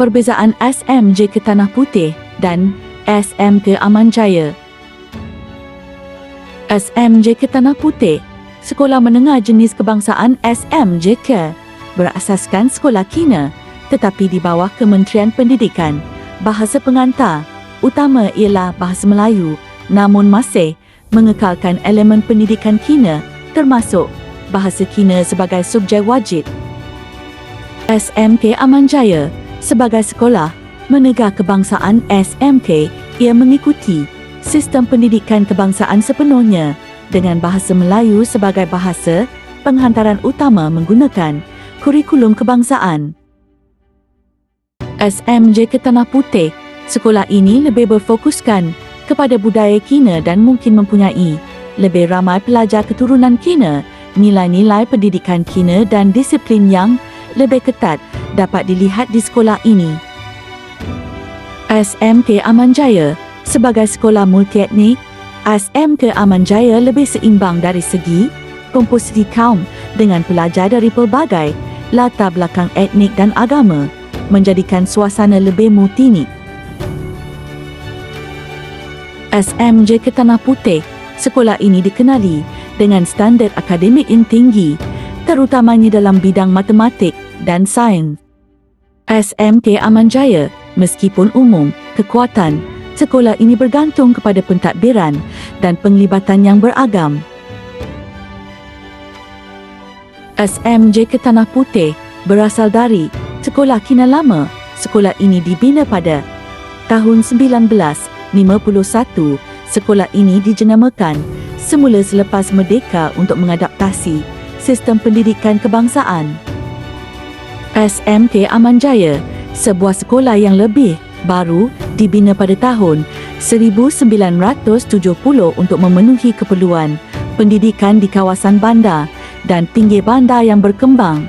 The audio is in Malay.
Perbezaan SMJ ke Tanah Putih dan SM ke Aman Jaya. SMJ ke Tanah Putih, sekolah menengah jenis kebangsaan SMJK, berasaskan sekolah kina tetapi di bawah Kementerian Pendidikan. Bahasa pengantar utama ialah bahasa Melayu namun masih mengekalkan elemen pendidikan kina termasuk bahasa kina sebagai subjek wajib. SMK Aman Jaya sebagai sekolah menegah kebangsaan SMK ia mengikuti sistem pendidikan kebangsaan sepenuhnya dengan bahasa Melayu sebagai bahasa penghantaran utama menggunakan kurikulum kebangsaan. SMJ ke Tanah Putih, sekolah ini lebih berfokuskan kepada budaya Kina dan mungkin mempunyai lebih ramai pelajar keturunan Kina, nilai-nilai pendidikan Kina dan disiplin yang lebih ketat dapat dilihat di sekolah ini. SMK Aman Jaya sebagai sekolah multietnik, SMK Aman Jaya lebih seimbang dari segi komposisi kaum dengan pelajar dari pelbagai latar belakang etnik dan agama menjadikan suasana lebih multinik. SMJ ke Tanah Putih, sekolah ini dikenali dengan standard akademik yang tinggi, terutamanya dalam bidang matematik dan sains. SMK Aman Jaya, meskipun umum, kekuatan, sekolah ini bergantung kepada pentadbiran dan penglibatan yang beragam. SMJ ke Tanah Putih berasal dari Sekolah Kina Lama. Sekolah ini dibina pada tahun 1951. Sekolah ini dijenamakan semula selepas merdeka untuk mengadaptasi sistem pendidikan kebangsaan. SMK Aman Jaya, sebuah sekolah yang lebih baru dibina pada tahun 1970 untuk memenuhi keperluan pendidikan di kawasan bandar dan pinggir bandar yang berkembang